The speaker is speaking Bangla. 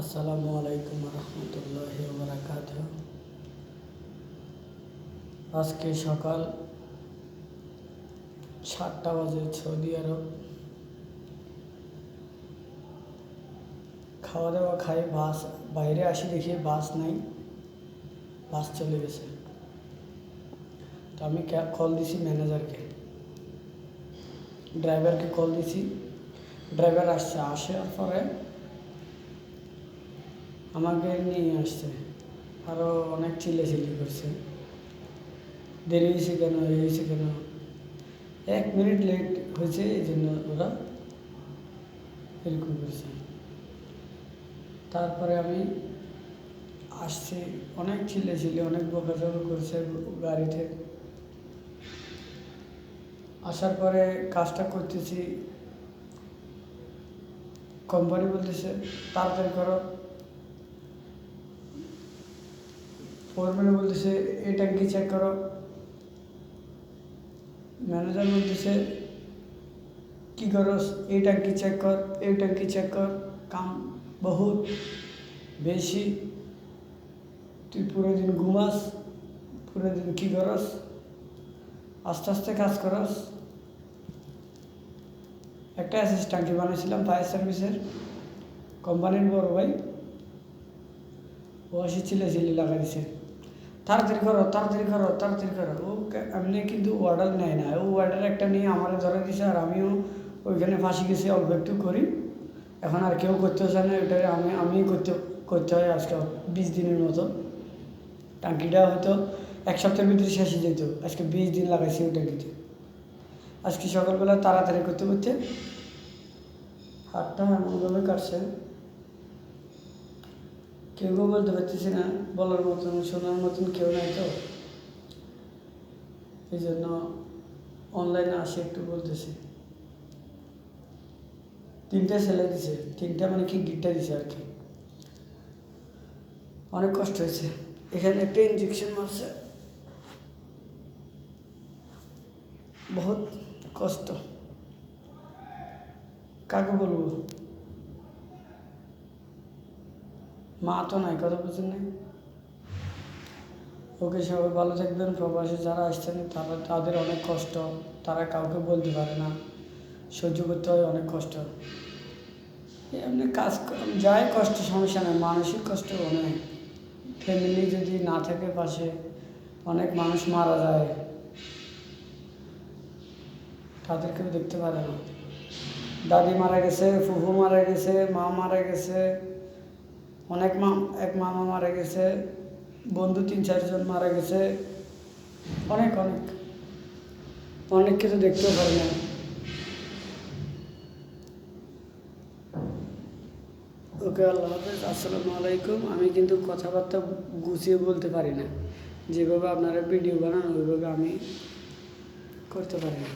আসসালামু আলাইকুম রহমতুল্লাহ বারাকাত আজকে সকাল সাতটা বাজে সৌদি আরব। খাওয়া দাওয়া খাই, বাস, বাইরে আসি দেখি বাস নাই, বাস চলে গেছে। তো আমি ক্যাব কল দিছি ম্যানেজারকে। ড্রাইভারকে কল দিছি, ড্রাইভার আসছে, আসার পরে আমাকে নিয়ে আসছে। আরও অনেক চিল্লে চিল্লি করছে। দেরি হয়েছে কেন, এই হয়েছে কেন? এক মিনিট লেট হয়েছে, এই জন্য ওরা এরকম করছে। তারপরে আমি আসছি, অনেক চিল্লে চিল্লে, অনেক বকাঝকা করছে গাড়িতে। আসার পরে কাজটা করতেছি। কোম্পানি বলতেছে, তাড়াতাড়ি করো। ফোরম্যান বলতেছে এই ট্যাঙ্কি চেক করো। ম্যানেজার বলতেছে, কী করস? এই ট্যাঙ্কি চেক কর এই ট্যাঙ্কি চেক কর। কাম বহুত বেশি। তুই পুরো দিন ঘুমাস, পুরো দিন কী করস? আস্তে আস্তে কাজ করস। একটা অ্যাসিস ট্যাঙ্কি বানিয়েছিলাম ফায়ার সার্ভিসের কোম্পানির বড় ভাই, ও এসে চিলে চিলি দিছে। তাড়াতাড়ি করো তাড়াতাড়ি করো তাড়াতাড়ি করো। ও এমনি কিন্তু অর্ডার নেয় না। ও অর্ডার একটা নিয়ে আমারে ধরে দিছে আর আমিও ওইখানে ফাঁসি গেছি, অল্প একটু করি। এখন আর কেউ করতে চায় না ওটা আমি আমি করতে করতে হয় আজকে বিশ দিনের মতো। টাঙ্কিটা হয়তো এক সপ্তাহের ভিতরে শেষ যেত। আজকে বিশ দিন লাগাইছি ওই টাঙ্কিতে। আজকে সকালবেলা তাড়াতাড়ি করতে করতে হাতটা এমনভাবে কাটছে। কেউ কেউ বলতে পারতেছি না, বলার মতন, শোনার মতন কেউ নাই তো। এই জন্য অনলাইনে আসে একটু বলতেছি। তিনটা সেলাই দিছে, তিনটা মানে কি গিটটা দিছে আর কি। অনেক কষ্ট হয়েছে। এখানে একটা ইঞ্জেকশন মারছে। বহুত কষ্ট। কাকে বলব? মা তো নাই, কথা বুঝছেন নাই? ওকে সবাই ভালো থাকবেন, প্রবাসী যারা আসছেন তারা, তাদের অনেক কষ্ট, তারা কাউকে বলতে পারে না। সহ্য করতে হয়, অনেক কষ্ট। এমনি কাজ যাই কষ্ট, সমস্যা নেই, মানসিক কষ্ট অনেক। ফ্যামিলি যদি না থাকে পাশে, অনেক মানুষ মারা যায়। তাদেরকেও দেখতে পারে না। দাদি মারা গেছে, ফুফু মারা গেছে, মা মারা গেছে। অনেক মা, এক মামা মারা গেছে, বন্ধু তিন, চারজন মারা গেছে। অনেক অনেক। অনেক কিছু দেখতেও পারি না। ওকে, আল্লাহ হাফেজ, আসসালামু আলাইকুম। আমি কিন্তু কথাবার্তা গুছিয়ে বলতে পারি না। যেভাবে আপনারা ভিডিও বানান, ওইভাবে আমি করতে পারি না।